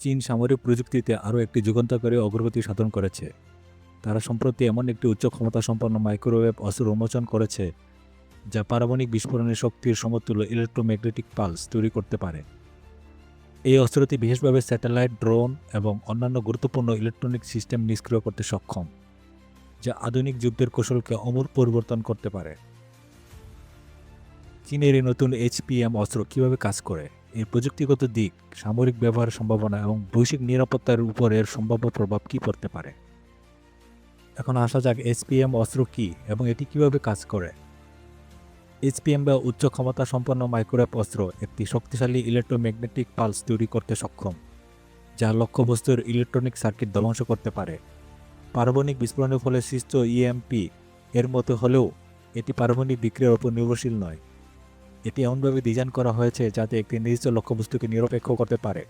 চীন সামরিক প্রযুক্তিতে আরও একটি যুগান্তকারী অগ্রগতি সাধন করেছে। তারা সম্প্রতি এমন একটি উচ্চ ক্ষমতা সম্পন্ন মাইক্রোওয়েভ অস্ত্র উন্মোচন করেছে, যা পারমাণবিক বিস্ফোরণের শক্তির সমতুল্য ইলেকট্রোম্যাগনেটিক পালস তৈরি করতে পারে। এই অস্ত্রটি বিশেষভাবে স্যাটেলাইট, ড্রোন এবং অন্যান্য গুরুত্বপূর্ণ ইলেকট্রনিক সিস্টেম নিষ্ক্রিয় করতে সক্ষম, যা আধুনিক যুদ্ধের কৌশলকে অমূল পরিবর্তন করতে পারে। চীনের এই নতুন এইচপিএম অস্ত্র কীভাবে কাজ করে? এর প্রযুক্তিগত দিক, সামরিক ব্যবহারের সম্ভাবনা এবং বৈশ্বিক নিরাপত্তার উপর এর সম্ভাব্য প্রভাব কী পড়তে পারে? এখন আসা যাক এইচপিএম অস্ত্র কী এবং এটি কীভাবে কাজ করে। এইচপিএম বা উচ্চ ক্ষমতা সম্পন্ন মাইক্রোওয়েভ অস্ত্র একটি শক্তিশালী ইলেকট্রোম্যাগনেটিক পালস তৈরি করতে সক্ষম যা লক্ষ্যবস্তুর ইলেকট্রনিক সার্কিট ধ্বংস করতে পারে। পারমাণবিক বিস্ফোরণের ফলে সৃষ্ট ইএমপি এর মতো হলেও এটি পারমাণবিক বিক্রিয়ার উপর নির্ভরশীল নয়। এটি এমনভাবে ডিজাইন করা হয়েছে যাতে একটি নির্দিষ্ট লক্ষ্যবস্তুকে নিরপেক্ষ করতে পারে,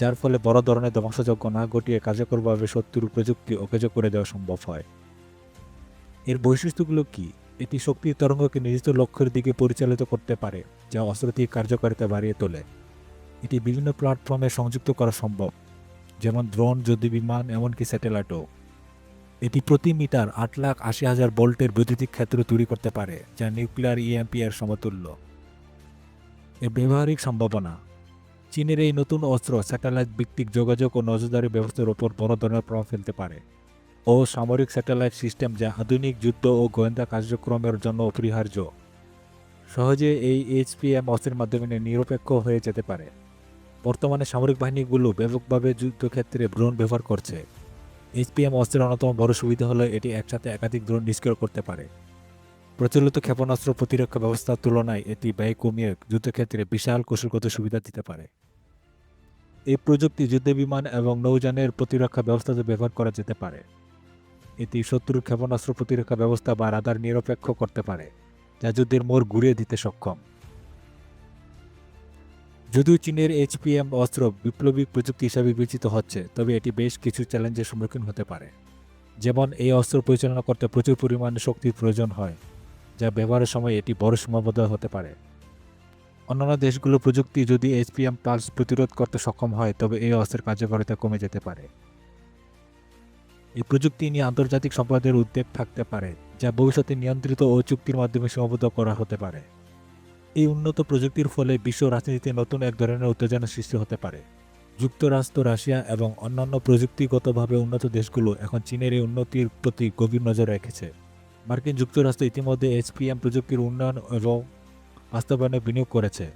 যার ফলে বড় ধরনের ধ্বংসযজ্ঞ না ঘটিয়ে কার্যকরভাবে শত্রুর প্রযুক্তি অকেজ করে দেওয়া সম্ভব হয়। এর বৈশিষ্ট্যগুলো কি? এটি শক্তির তরঙ্গকে নির্দিষ্ট লক্ষ্যের দিকে পরিচালিত করতে পারে, যা অস্ত্রটির কার্যকারিতা বাড়িয়ে তোলে। এটি বিভিন্ন প্ল্যাটফর্মে সংযুক্ত করা সম্ভব, যেমন ড্রোন যুদ্ধ বিমান এমনকি স্যাটেলাইটও এটি প্রতি মিটার আট লাখ আশি হাজার ভোল্টের বৈদ্যুতিক ক্ষেত্র তৈরি করতে পারে, যা নিউক্লিয়ার ইএমপি এর সমতুল্য। এর ব্যবহারিক সম্ভাবনা, চীনের এই নতুন অস্ত্র স্যাটেলাইট ভিত্তিক যোগাযোগ ও নজরদারি ব্যবস্থার উপর বড় ধরনের প্রভাব ফেলতে পারে ও সামরিক স্যাটেলাইট সিস্টেম যা আধুনিক যুদ্ধ ও গোয়েন্দা কার্যক্রমের জন্য অপরিহার্য। সহজে এই এইচপিএম অস্ত্রের মাধ্যমে নিরপেক্ষ হয়ে যেতে পারে। বর্তমানে সামরিক বাহিনীগুলো ব্যাপকভাবে যুদ্ধক্ষেত্রে ড্রোন ব্যবহার করছে। এইচপিএম অস্ত্রের অন্যতম বড় সুবিধা হলো এটি একসাথে একাধিক ড্রোন নিষ্ক্রিয় করতে পারে। প্রচলিত ক্ষেপণাস্ত্র প্রতিরক্ষা ব্যবস্থার তুলনায় এটি ব্যয় কমিয়ে যুদ্ধক্ষেত্রে বিশাল কৌশলগত সুবিধা দিতে পারে। এই প্রযুক্তি যুদ্ধবিমান এবং নৌযানের প্রতিরক্ষা ব্যবস্থাতে ব্যবহার করা যেতে পারে, এটি শত্রুর ক্ষেপণাস্ত্র প্রতিরক্ষা ব্যবস্থা বা রাদার নিরপেক্ষ করতে পারে, যা যুদ্ধের মোড় ঘুরিয়ে দিতে সক্ষম। যদিও চীনের এইচপিএম অস্ত্র বিপ্লবী প্রযুক্তি হিসাবে বিবেচিত হচ্ছে, তবে এটি বেশ কিছু চ্যালেঞ্জের সম্মুখীন হতে পারে। যেমন, এই অস্ত্র পরিচালনা করতে প্রচুর পরিমাণে শক্তির প্রয়োজন হয়, যা ব্যবহারের সময় এটি বড় সীমাবদ্ধ হতে পারে। অন্যান্য দেশগুলো প্রযুক্তি যদি এইচপিএম পালস প্রতিরোধ করতে সক্ষম হয়, তবে এই অস্ত্রের কার্যকারিতা কমে যেতে পারে। এই প্রযুক্তি নিয়ে আন্তর্জাতিক সম্প্রদায়ের উদ্বেগ থাকতে পারে, যা ভবিষ্যতে নিয়ন্ত্রিত ও চুক্তির মাধ্যমে সীমাবদ্ধ করা হতে পারে। উন্নত প্রযুক্তির ফলে বিশ্ব রাজনীতিতে নতুন এক ধরনের উত্তেজনা সৃষ্টি হতে পারে। যুক্তরাষ্ট্র, রাশিয়া এবং অন্যান্য প্রযুক্তিগতভাবে উন্নত দেশগুলো এখন চীনের এই উন্নতির প্রতি গভীর নজর রেখেছে। মার্কিন যুক্তরাষ্ট্র ইতিমধ্যে এইচপিএম প্রযুক্তির উন্নয়ন এবং বাস্তবায়নে বিনিয়োগ করেছে,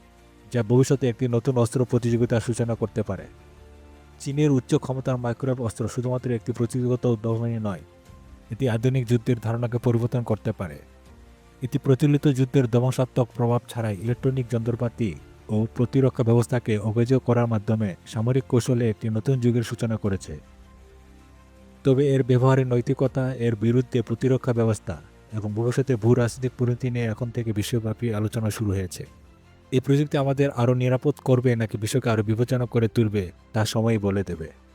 যা ভবিষ্যতে একটি নতুন অস্ত্র প্রতিযোগিতার সূচনা করতে পারে। চীনের উচ্চ ক্ষমতার মাইক্রোওয়েভ অস্ত্র শুধুমাত্র একটি প্রযুক্তিগত উদ্ভাবনী নয়, এটি আধুনিক যুদ্ধের ধারণাকে পরিবর্তন করতে পারে। এটি প্রচলিত যুদ্ধের ধ্বংসাত্মক প্রভাব ছাড়াই ইলেকট্রনিক যন্ত্রপাতি ও প্রতিরক্ষা ব্যবস্থাকে অভিযোগ করার মাধ্যমে সামরিক কৌশলে একটি নতুন যুগের সূচনা করেছে। তবে এর ব্যবহারের নৈতিকতা, এর বিরুদ্ধে প্রতিরক্ষা ব্যবস্থা এবং ভবিষ্যতে ভূ রাজনৈতিক পরিণতি নিয়ে এখন থেকে বিশ্বব্যাপী আলোচনা শুরু হয়েছে। এই প্রযুক্তি আমাদের আরও নিরাপদ করবে নাকি বিশ্বকে আরও বিবেচনা করে তুলবে, তা সময়ই বলে দেবে।